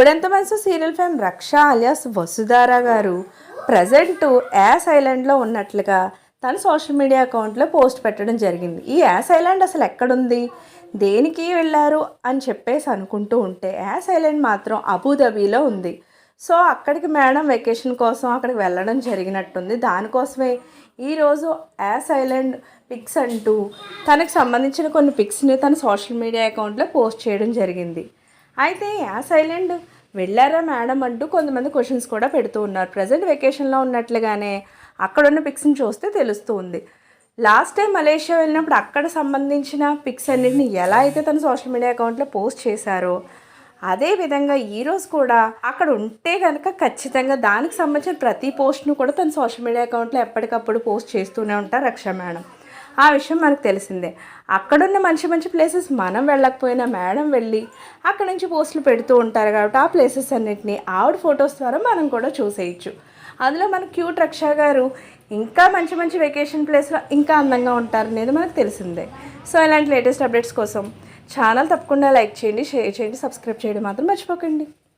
ఇప్పుడెంత మనసు serial fame Raksha alias Vasudhara గారు present as ఐలాండ్లో ఉన్నట్లుగా తన సోషల్ మీడియా అకౌంట్లో పోస్ట్ పెట్టడం జరిగింది. ఈ యాస్ ఐలాండ్ అసలు ఎక్కడుంది? దేనికి వెళ్ళారు? అని చెప్పేసి అనుకుంటూ ఉంటే యాస్ ఐలాండ్ మాత్రం అబుదాబీలో ఉంది. సో అక్కడికి మేడం వెకేషన్ కోసం అక్కడికి వెళ్ళడం జరిగినట్టుంది. దానికోసమే ఈరోజు యాస్ ఐలాండ్ పిక్స్ అంటూ తనకు సంబంధించిన కొన్ని పిక్స్ని తన సోషల్ మీడియా అకౌంట్లో పోస్ట్ చేయడం జరిగింది. అయితే యాస్ ఐలాండ్ వెళ్ళారా మేడం అంటూ కొంతమంది క్వశ్చన్స్ కూడా పెడుతూ ఉన్నారు. ప్రజెంట్ వెకేషన్లో ఉన్నట్లుగానే అక్కడున్న పిక్స్ని చూస్తే తెలుస్తూ ఉంది. లాస్ట్ టైం మలేషియా వెళ్ళినప్పుడు అక్కడ సంబంధించిన పిక్స్ అన్నింటిని ఎలా అయితే తన సోషల్ మీడియా అకౌంట్లో పోస్ట్ చేశారో అదేవిధంగా ఈరోజు కూడా అక్కడ ఉంటే కనుక ఖచ్చితంగా దానికి సంబంధించిన ప్రతి పోస్ట్ను కూడా తన సోషల్ మీడియా అకౌంట్లో ఎప్పటికప్పుడు పోస్ట్ చేస్తూనే ఉంటారు రక్ష మేడం. ఆ విషయం మనకు తెలిసిందే. అక్కడున్న మంచి మంచి ప్లేసెస్ మనం వెళ్ళకపోయినా మేడం వెళ్ళి అక్కడ నుంచి పోస్టులు పెడుతూ ఉంటారు కాబట్టి ఆ ప్లేసెస్ అన్నిటిని ఆవిడ ఫొటోస్ ద్వారా మనం కూడా చూసేయచ్చు. అందులో మన క్యూట్ రక్ష గారు ఇంకా మంచి మంచి వెకేషన్ ప్లేస్లో ఇంకా అందంగా ఉంటారు అనేది మనకు తెలిసిందే. సో ఇలాంటి లేటెస్ట్ అప్డేట్స్ కోసం ఛానల్ తప్పకుండా లైక్ చేయండి షేర్ చేయండి సబ్స్క్రైబ్ చేయడం మాత్రం మర్చిపోకండి.